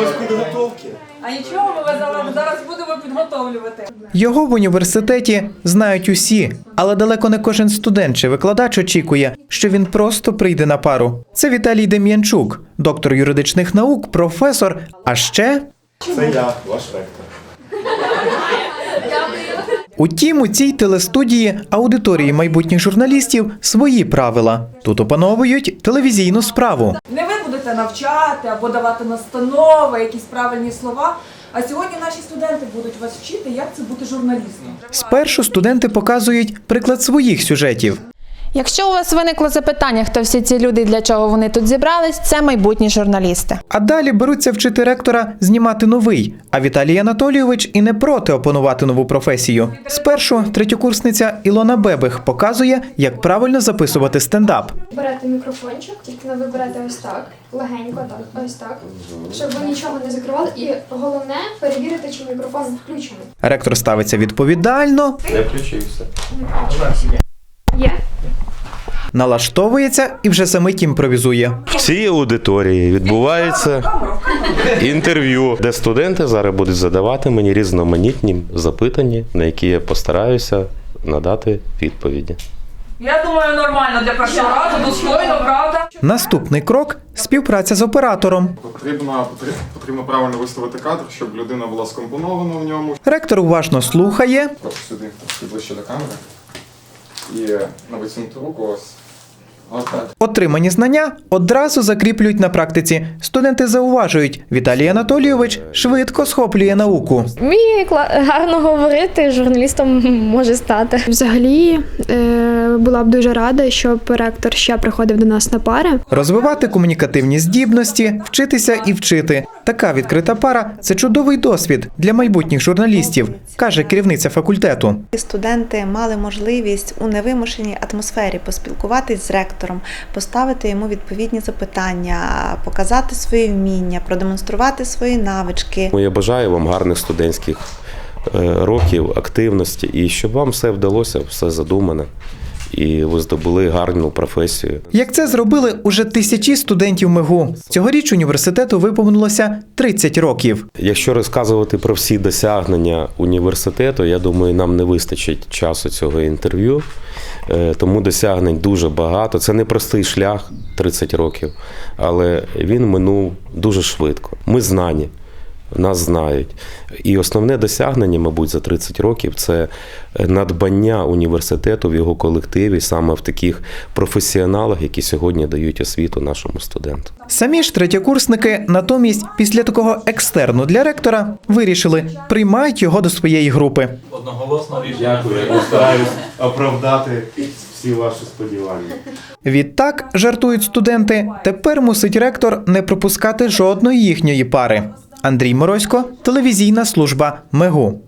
без підготовки. А нічого, ми вас зараз- зараз будемо підготовлювати. Його в університеті знають усі, але далеко не кожен студент чи викладач очікує, що він просто прийде на пару. Це Віталій Дем'янчук, доктор юридичних наук, професор. А ще Це я, ваш ректор. Утім, у цій телестудії аудиторії майбутніх журналістів свої правила. Тут опановують телевізійну справу. Не ви будете навчати або давати настанови, якісь правильні слова. А сьогодні наші студенти будуть вас вчити, як це бути журналістом. Спершу студенти показують приклад своїх сюжетів. Якщо у вас виникло запитання, хто всі ці люди і для чого вони тут зібрались, це майбутні журналісти. А далі беруться вчити ректора знімати новий. А Віталій Анатолійович і не проти опанувати нову професію. Спершу третьокурсниця Ілона Бебих показує, як правильно записувати стендап. Берете мікрофончик, тільки ви виберете ось так, легенько, так, ось так, щоб ви нічого не закривали. І головне перевірити, чи мікрофон включений. Ректор ставиться відповідально, Не включився. Є? Налаштовується і вже самить імпровізує. В цій аудиторії відбувається інтерв'ю, де студенти зараз будуть задавати мені різноманітні запитання, на які я постараюся надати відповіді. Я думаю, нормально для першого разу, достойно, правда? Наступний крок співпраця з оператором. Потрібно, потрібно правильно виставити кадр, щоб людина була скомпонована в ньому. Ректор уважно слухає, сюди, ближче до камери. І на висунуту руку ось. Отримані знання одразу закріплюють на практиці. Студенти зауважують, Віталій Анатолійович швидко схоплює науку. Вміє кла- гарно говорити, журналістом може стати. Взагалі е, була б дуже рада, щоб ректор ще приходив до нас на пари. Розвивати комунікативні здібності, вчитися і вчити. Така відкрита пара це чудовий досвід для майбутніх журналістів, каже керівниця факультету. Студенти мали можливість у невимушеній атмосфері поспілкуватись з ректором, поставити йому відповідні запитання, показати свої вміння, продемонструвати свої навички. Я бажаю вам гарних студентських е, років, активності і щоб вам все вдалося, все задумане, і ви здобули гарну професію. Як це зробили уже тисячі студентів МИГУ. Цьогоріч університету виповнилося 30 років. Якщо розказувати про всі досягнення університету, я думаю, нам не вистачить часу цього інтерв'ю. Е, Тому досягнень дуже багато. Це не простий шлях 30 років, але він минув дуже швидко. Ми знані. Нас знають. І основне досягнення, мабуть, за 30 років це надбання університету в його колективі, саме в таких професіоналах, які сьогодні дають освіту нашому студенту. Самі ж третєкурсники, натомість, після такого екстерну для ректора, вирішили приймають його до своєї групи. Одноголосно рішення. Дякую, я постараюсь оправдати всі ваші сподівання. Відтак, жартують студенти, тепер мусить ректор не пропускати жодної їхньої пари. Андрій Морозько, телевізійна служба МЕГУ.